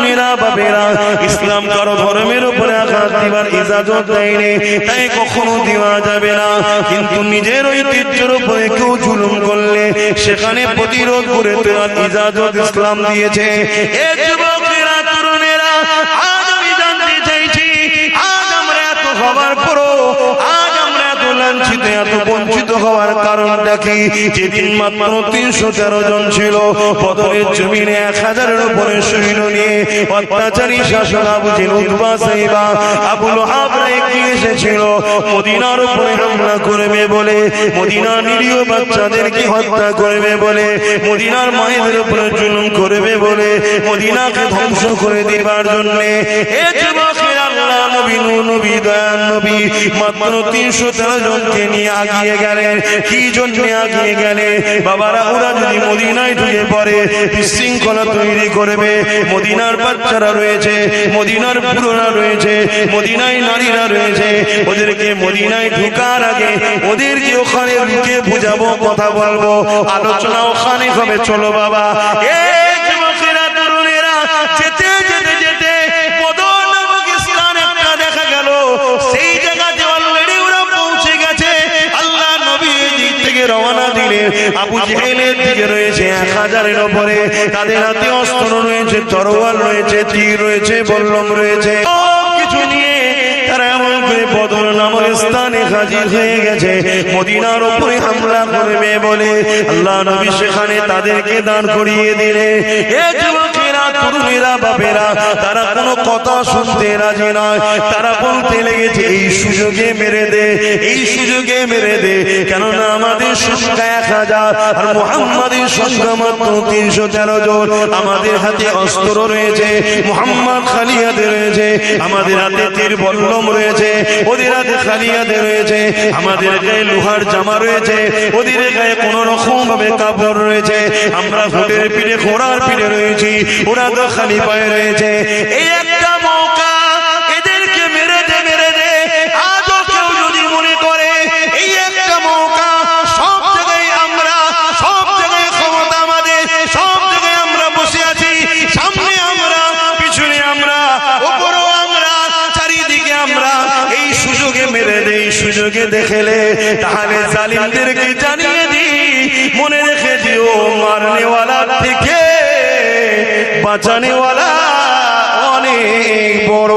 তরুণেরা বাবেরা ইসলাম কারও ধর্মের উপরে আঘাত দিবার ইজাজত দেয়নি, তাই কখনো দেওয়া যাবে না। কিন্তু নিজের ঐতিহ্যের উপরে কেউ জুলুম করলে সেখানে প্রতিরোধ করে দেওয়ার ইজাজত ইসলাম দিয়েছে। এ যুবকেরা লাঞ্ছিত এত বঞ্চিত হওয়ার কারণটা কি যেদিন মাত্র তিনশো তেরো জন ছিল জমিনে এক হাজারের উপরে নিয়ে অত্যাচারী শাসক আবু জিল উদ্বা সাইবা আবুল এসেছিল? মদিনার উপরে হামলা করবে বলে, মদিনার নিরীহ বাচ্চাদেরকে হত্যা করবে বলে, মদিনার মায়েদের উপরে জুলুম করবে বলে, মদিনাকে ধ্বংস করে দেবার জন্য এ আল্লাহ নবী নূর, নবী দয়ান নবী। মাত্র জনকে নিয়ে আগিয়ে কি জন্য আগিয়ে গেলে বাবারা, ওরা যদি মদিনায় ঢুকে পড়ে, বিশৃঙ্খলা তৈরি করবে। মদিনার বাচ্চারা রয়েছে, মদিনার রয়েছে, মদিনায় নারীরা রয়েছে। ওদেরকে মদিনায় ঢুকার আগে ওদেরকে ওখানে রুকে বুঝাবো, কথা বলব। আলোচনা ওখানে হবে। চলো বাবা। আবু জেহেলের দিকে রয়েছে এক হাজারের ওপরে, তাদের হাতে অস্ত্র রয়েছে, তরোয়াল রয়েছে, তীর রয়েছে, বল্লম রয়েছে। হামলা করবে বলে আল্লাহ নবী সেখানে তাদেরকে দান করিয়ে দিলে। তরুণেরা বাপেরা তারা কোনো কথা শুনতে রাজি নয়। তারা বলতে লেগেছে, এই সুযোগে মেরে দে, এই সুযোগে মেরে দে। কেননা আমাদের সংখ্যা এক হাজার, আর মোহাম্মদের সংখ্যা মাত্র তিনশো তেরো জন। আমাদের হাতে অস্ত্র রয়েছে, মোহাম্মদ রয়েছে, আমাদের হাতে তীর বল্লম রয়েছে, ওদের হাতে খালি রয়েছে, আমাদের গায়ে লোহার জামা রয়েছে, ওদের গায়ে রকম ভাবে কাপড় রয়েছে। আমরা ঘোটের পিঠে, ঘোড়ার পিঠে রয়েছি, ওরা রয়েছে। এই একটা মৌকা এদেরকে মেরে দে মেরে দে। আজও কেউ যদি মনে করে এই একটা মৌকা সব জায়গায় আমরা, সব জায়গায় ক্ষমতা আমাদের, সব জায়গায় আমরা বসে আছি, সামনে আমরা, পিছনে আমরা উপরও আমরা, চারিদিকে আমরা এই সুযোগে মেরে দেই, সুযোগে দেখেলে তাহলে জালিমদেরকে জানিয়ে দিই, মনে রেখে দিও মারনেওয়ালা বাঁচানেওয়ালা অনেক বড়।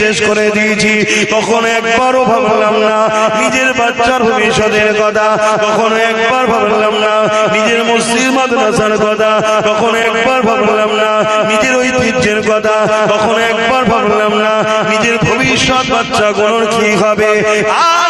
শেষ করে দিয়েছি। কখনো একবারও ভাবলাম না। নিজের বাচ্চার ভবিষ্যতের কথা। কখনো একবার ভাবলাম না। নিজের মসজিদ মাদ্রাসার কথা। কখনো একবার ভাবলাম না। নিজের ঐতিহ্যের কথা। কখনো একবার ভাবলাম না। নিজের ভবিষ্যৎ বাচ্চা কোন কি হবে? আর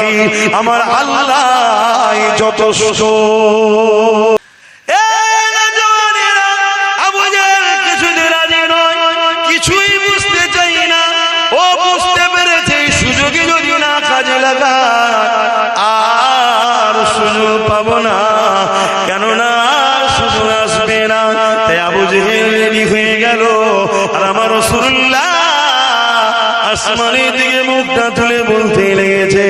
ওয়াকিল আমার আল্লাহ যথেষ্ট। আসমানের দিকে মুখটা তুলে বলতে লেগেছে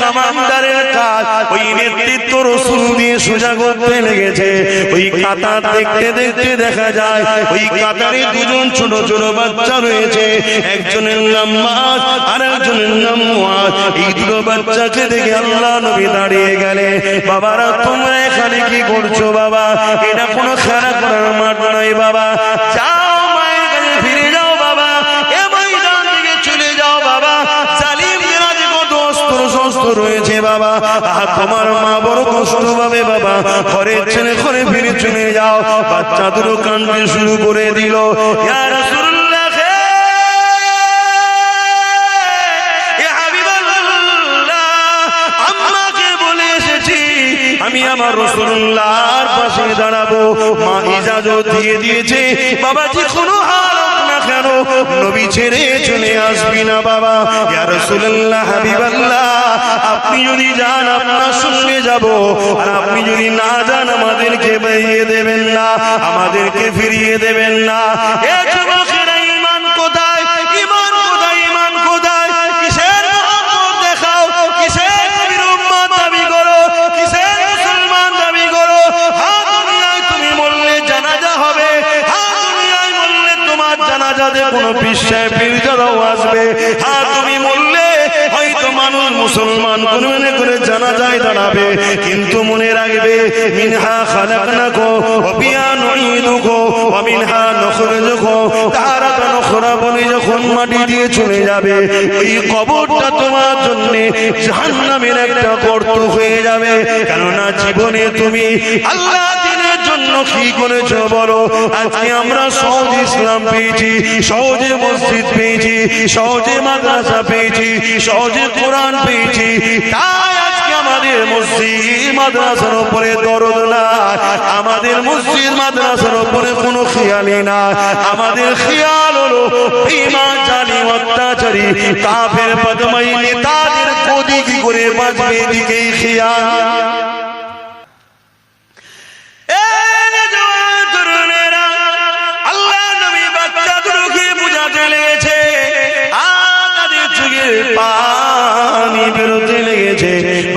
কামান্ডারের কাজ। ওই নেতৃত্ব রসুল দিয়ে সোজা করতে লেগেছে। ওই কাতার দেখতে দেখতে দেখা যায়, ওই কাতারে দুজন ছোট ছোট বাচ্চা রয়েছে। একজনের নাম মাস আর একজনের নাম মুয়াজ এই দুটো বাচ্চাকে দেখে আল্লাহ নবী দাঁড়িয়ে গেলে বাবারা, তোমরা এখানে কি করছ বাবা? এটা কোনো খেলা করার মাঠ নয় বাবা। তোমার মা বড় কষ্ট পাবে, বাবা। ঘরের ছেলে ঘরে ফিরে চলে যাও। বাচ্চা দুটো শুরু করে দিল। আমি আমার রসুল্লাহর পাশে দাঁড়াবো। মা ইজাজত দিয়ে দিয়েছে। বাবাজি, কোনো হাল নবী ছেড়ে চলে আসবি না বাবা। ইয়া রাসূলুল্লাহ, হাবিবাল্লাহ, আপনি যদি যান, আপনার সঙ্গে যাব। আর আপনি যদি না যান, আমাদেরকে বেরিয়ে দেবেন না, আমাদেরকে ফিরিয়ে দেবেন না। বিশ্বায় আসবে। তুমি হয়তো মানুষ মুসলমান মনে করে জানা যায় দাঁড়াবে, কিন্তু মনে রাখবে, মিনহা খালাকনাকো ওয়া বিয়া নুঈদুকো ওয়া মিনহা নুখরিজুকো। তারাতান উখরা বলে যখন মাটি দিয়ে চলে যাবে, ওই কবরটা তোমার জন্য জাহান্নামের একটা গর্ত হয়ে যাবে। কেননা জীবনে তুমি আল্লাহ কি করেছ বলো? আজকে আমরা সহজ ইসলাম পেয়েছি, সহজে মসজিদ পেয়েছি, সহজে মাদ্রাসা পেয়েছি, সহজে কোরআন পেয়েছি। আমাদের মসজিদ মাদ্রাসার উপরে কোনো খেয়ালি না আমাদের খেয়াল হলো ইমান, জানি, অত্যাচারী, কাফের বদমাই নেতাদের গদি কি করে বাঁচবে দিকেই খেয়াল।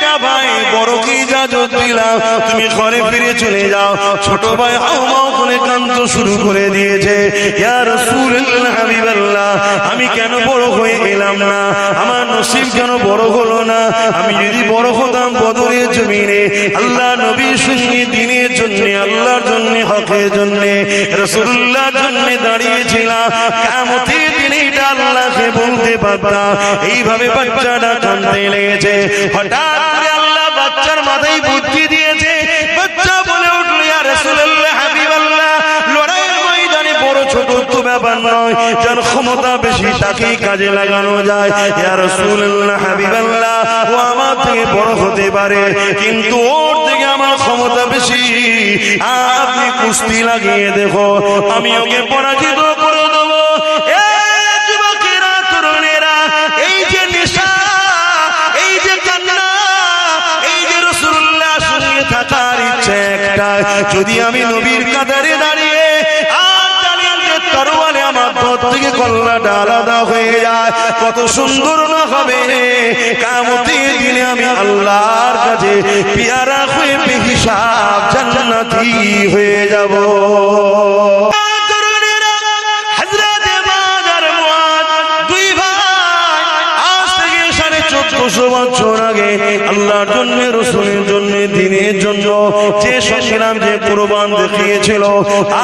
একটা ভাই, বড় কি দিলাম তুমি ঘরে ফিরে চলে যাও। ছোট ভাই করে কান্ত শুরু করে দিয়েছে। ইয়া রাসূলুল্লাহ, হাবিবাল্লাহ, আমি কেন বড় হয়ে গেলাম না? আমার নসিব কেন বড় হলো না? আমি যদি বড় হতাম বদরের জমিনে, আল্লাহ নবীর সঙ্গে দিনের জন্য, আল্লাহর জন্য, হকের জন্য রসুল্লাহর জন্য দাঁড়িয়েছিলাম। দিনে আল্লাহকে বলতে এইভাবে বাচ্চাটা কানতে লেগেছে। হঠাৎ বুদ্ধি দিয়েছে। বাচ্চা বলে তাকেই কাজে লাগানো যায়। বড় হতে পারে, কিন্তু ওর থেকে আমার বেশি। আপনি কুস্তি লাগিয়ে দেখো, আমি ওকে পরাজিত যদি আমি নবীর কাতারে দাঁড়িয়ে তরোয়ালে আমার পথ থেকে কল্লাটা আলাদা হয়ে যায়। কত সুন্দর না হবে? দিনে আমি আল্লাহর কাছে পিয়ারা হয়ে বেহিসাব জান্নাতি হয়ে যাব। বছর আগে আল্লাহর জন্য রসুলের জন্য দিনের জন্য যে যে কোরবান দেখিয়েছিল।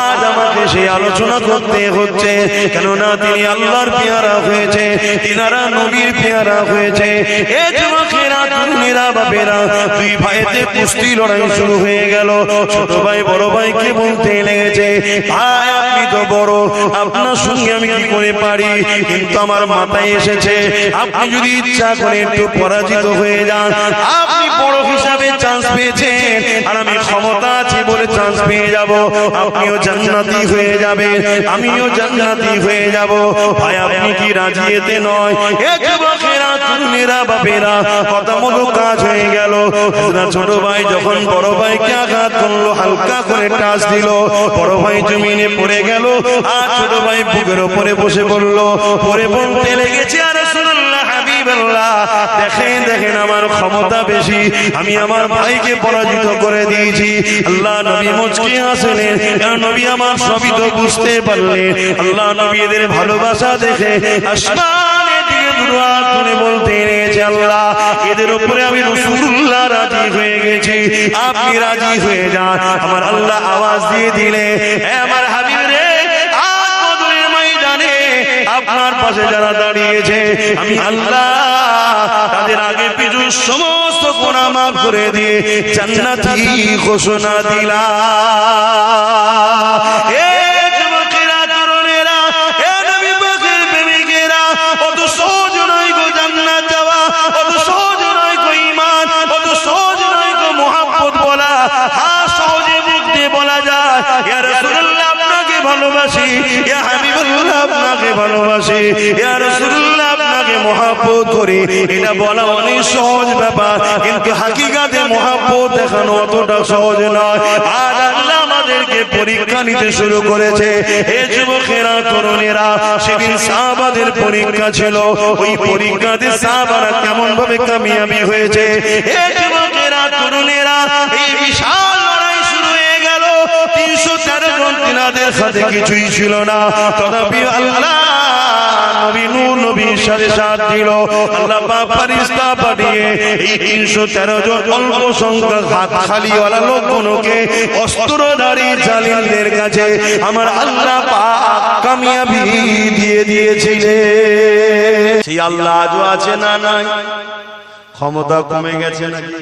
আজ আমাকে সেই আলোচনা করতে হচ্ছে, কেননা তিনি আল্লাহর পেয়ারা হয়েছে, তিনারা নবীর পেয়ারা হয়েছে। হয়ে ছোট ভাই, বড় বলতে লেগেছে আপনি বড়, আপনার আমি করে পারি? মাথায় এসেছে যদি ইচ্ছা করে একটু পরাজিত হয়ে যান, আপনি বড় যাব, আপনিও জান্নাতি হয়ে যাবেন, আমিও জান্নাতি হয়ে যাব। ভাই, আপনি কি রাজি এতে নয়? তরুণেরা, বাপেরা কথা মতো কাজ হয়ে গেল। ছোট ভাই যখন বড় ভাইকে আঘাত করল, হালকা করে টাচ দিল, বড় ভাই জমিনে পড়ে গেল, আর ছোট ভাই বুকের উপরে বসে পড়ল। পরে বলতে লেগেছে আর দেখেন দেখেন, আমার ক্ষমতা বেশি। আমি আমার ভাইকে পরাজিত করে দিয়েছি। আল্লাহ নবী মুচকি আসলেন নবী আমার সবই তো বুঝতে পারলেন? আল্লাহ নবী এদের ভালোবাসা দেখে আপনি রাজি হয়ে যান। আমার আল্লাহ আওয়াজ দিয়ে দিলে আমার হাবিব পাশে যারা দাঁড়িয়েছে, আমি আল্লাহ তাদের আগে পিছু সমস্ত গোনা মাফ করে দিয়ে জান্নাতি ঘোষণা দিলাম। ভালোবাসি। আপনাকে মহাব্বত করি। এটা বলা অনেক সহজ ব্যাপার, কিন্তু হাকিকাতে মহাব্বত দেখানো অতটা সহজ নয়। আর আল্লাহ আমাদেরকে পরীক্ষা নিতে শুরু করেছে। এ যুবকেরা, তরুণেরা, সেদিন সাহাবাদের পরীক্ষা ছিল। ওই পরীক্ষাতে সাহাবারা কেমন ভাবে কামিয়াবি হয়েছে? এ যুবকেরা, তরুণেরা, এই জন তিনাদের সাথে কিছুই ছিল না। তথাপি আল্লাহ আমার দিয়ে না ক্ষমতা কমে গেছে নাকি?